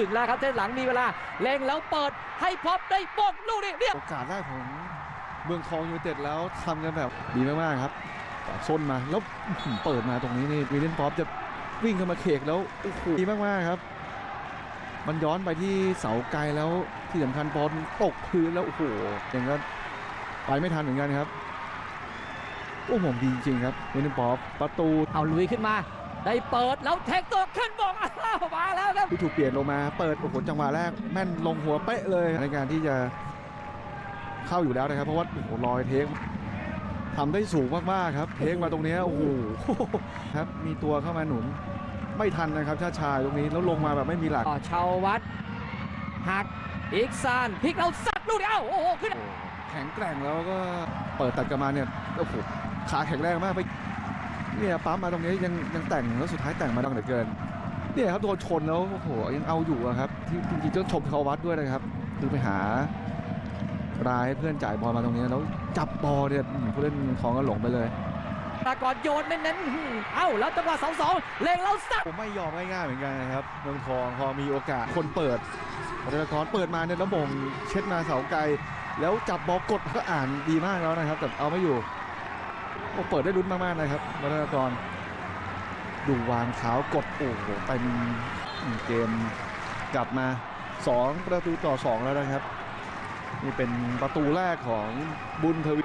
ถึงแล้วครับเส้นหลังมีเวลาเล็งแล้วเปิดให้พบได้ป้องลูกนี้เรียบโอกาสแรกของเมืองทองยูไนเต็ดแล้วทำกันแบบดีมากๆครับแต่ส้นมาแล้วอื้อหือเปิดมาตรงนี้นี่วิลเลนป๊อปจะวิ่งเข้ามาเขกแล้วโอ้โหดีมากๆครับ มันย้อนไปที่เสาไกลแล้วที่สำคัญบอลตกพื้นแล้วโอ้โหยังก็ไปไม่ทันเหมือนกันครับโอ้โหดีจริงครับวิลเลนป๊อปประตูเอาลุยขึ้นมา ได้เปิดแล้วแทงตัวขึ้นบอกอ้าวมาแล้วครับที่ถูกเปลี่ยนลงมาเปิดโอ้โหจังหวะแรกแม่นลงหัวเป๊ะเลยในการที่จะเข้าอยู่แล้วนะครับ เพราะว่าโอ้โหลอยเทคทำได้สูงมากๆครับ เทคมาตรงเนี้ยโอ้โหครับมีตัวเข้ามาหนุนไม่ทันนะครับชาชายตรงนี้แล้วลงมาแบบไม่มีหลักต่อชาววัดหักอีกซานพลิกเราซัดลูกนี้เอ้าโอ้โหขึ้นแข็งแกร่งแล้วก็เปิดตัดกลับมาเนี่ยโอ้โหขาแข็งแรงมากไป เนี่ยปั๊มมาตรงนี้ยังยังแต่งแล้วสุดท้ายแต่งมาดังเหลือเกินเนี่ยครับโดนชนแล้วโอ้โหยังเอาอยู่อะครับ ที่จริงๆต้องชมเขาวัดด้วยนะครับ คือไปหารายให้เพื่อนจ่ายบอลมาตรงนี้แล้วจับบอลเนี่ยอืมผู้เล่นของก็หลงไปเลยตากอนโยนเน้นๆอื้อหือเอ้าแล้วจังหวะสองสองเล็งแล้วซัดผมไม่ยอมง่ายๆเหมือนกันนะครับเมืองทองพอมีโอกาสคนเปิดวัฒนกรเปิดมาเนี่ยแล้วมงเช็ดมาเสาไกล แล้วจับบอลกดก็อ่านดีมากแล้วนะครับแต่เอาไม่อยู่โอ้ เปิดได้ลุ้นมากๆนะครับวัฒนกร ดูวางเท้ากดโอ้โหเป็นเกมกลับมา 2 ประตูต่อ 2 แล้วนะครับ นี่เป็นประตูแรกของบุญทวี